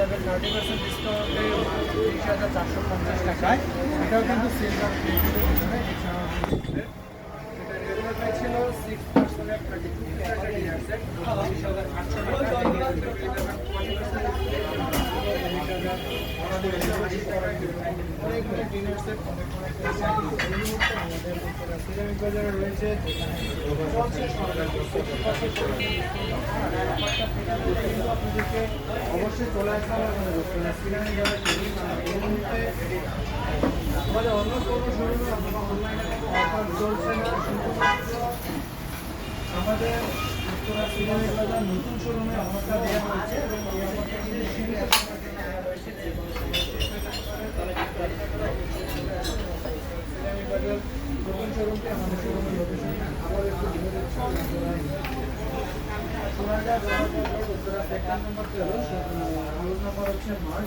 যাবে thirty percent ডিসকাউন্টে তিরিশ হাজার চারশো পঞ্চাশ টাকায়। এটাও কিন্তু সিলভার ছিল সিক্স পার্সেন্ট থার্টি টু অনেকগুলো অনেক এই মুহূর্তে আমাদের সিরামিক বাজারে রয়েছে অবশ্যই চলে আসতে হবে আমাদের বাজার এই মুহূর্তে আমাদের অন্য কোনো শোরুমে অথবা অনলাইনে অফার চলছে না শুধুমাত্র আমাদের উত্তরা সিরামিক নতুন শোরুমে অফারটা দেওয়া হয়েছে এবং এই অফারটা কিন্তু সীমিত সময়ের জন্য দেওয়া হয়েছে যে কোনো সময় শেষ হয়ে যেতে পারে তাহলে কিন্তু আপনারা সিরামিক বাজার নতুন শোরুমটি আমাদের শোরুমের লোকেশন আবার একটু বলে দিচ্ছি Sonargaon Janata road Uttara sector number তেরো হাউস নম্বর হচ্ছে নয়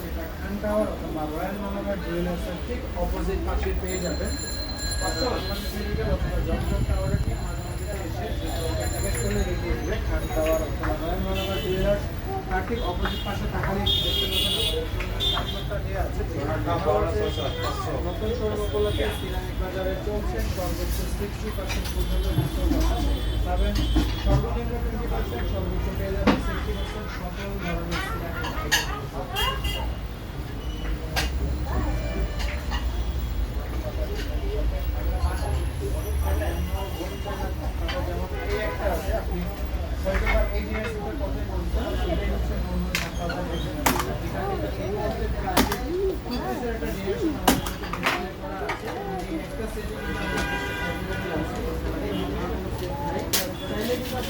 যেটা খান টাওয়ার অথবা রয়্যাল মালাবার জুয়েলার্সের ঠিক অপোজিট পাশে পেয়ে যাবেন অথবা টাওয়ারের ঠিক মাঝামাঝিতে এসে যে দরজা জিজ্ঞেস করলে এগিয়ে দিবে খান টাওয়ার অথবা রয়্যাল মালাবার জুয়েলার্স তার ঠিক অপোজিট পাশে তাকালে দেখতে পাবেন আমাদের সাইনবোর্ডটা দেওয়া আছে নতুন শোরুম উপলক্ষে সিরামিক বাজারে চলছে সর্বোচ্চ সিক্সটি পার্সেন্ট পর্যন্ত ডিসকাউন্ট পাবেন সর্বনিম্ন টোয়েন্টি পার্সেন্ট সর্বোচ্চ পেয়ে যাবেন সিক্সটি পার্সেন্ট সকল ধরনের সিরামিক যেমন এই একটা আছে আপনি হয়তো বা এই জিনিসের কথাই বলছেন এটাই হচ্ছে নর্মাল ঢাকা এটা কিন্তু এই মুহূর্তে প্রায় ফিটনেসের একটা ডিরেকশন আমাদের ডিসপ্লে করা আছে এই একটা সেটে কিন্তু আমাদের available আছে এই মুহূর্তে কোনো সেট নাই চাইলে কিন্তু আসলে পুরো সিনেমার বাজারটা ধরতে এই একটার মাধ্যমে এই মুহূর্তে অ্যাভেলেবল আছে এটা অন্য কিছু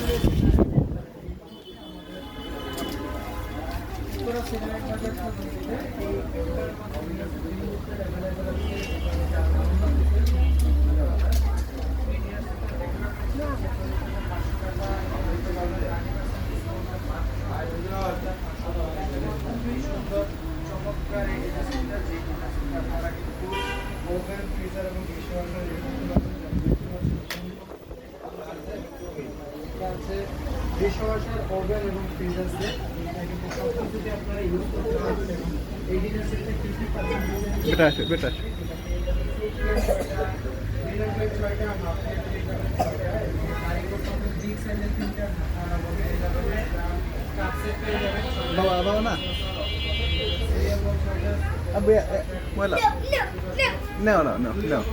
চমৎকার এই ইন্ডাস্ট্রিটা যে ইন্ডাস্ট্রিটা আপনারা কিন্তু ওভেন ফ্রিজার এবং ডিশওয়াশার ডিশওয়াশার ওভেন এবং ফ্রিজ আছে কিছুতে আপনারা ইউজ করতে পারবেন এবং এই ডিনার সেটটা ফিফটি পার্সেন্ট বেটা আসে বেটা আসে বাবা বাবা না আবে ময়লা নাও নাও নাও নাও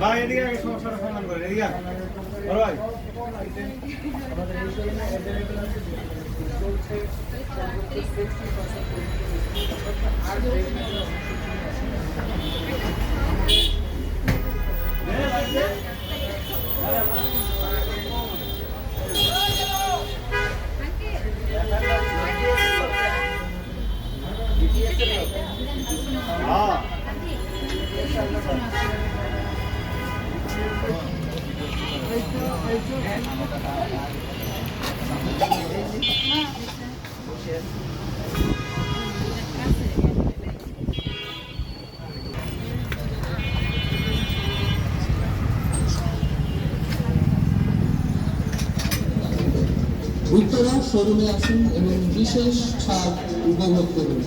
ভাই এদিকে আগে সমস্যাটা সমাধান করে। আমাদের উত্তরা শোরুমে আসুন এবং বিশেষ ছাড় উপভোগ করুন।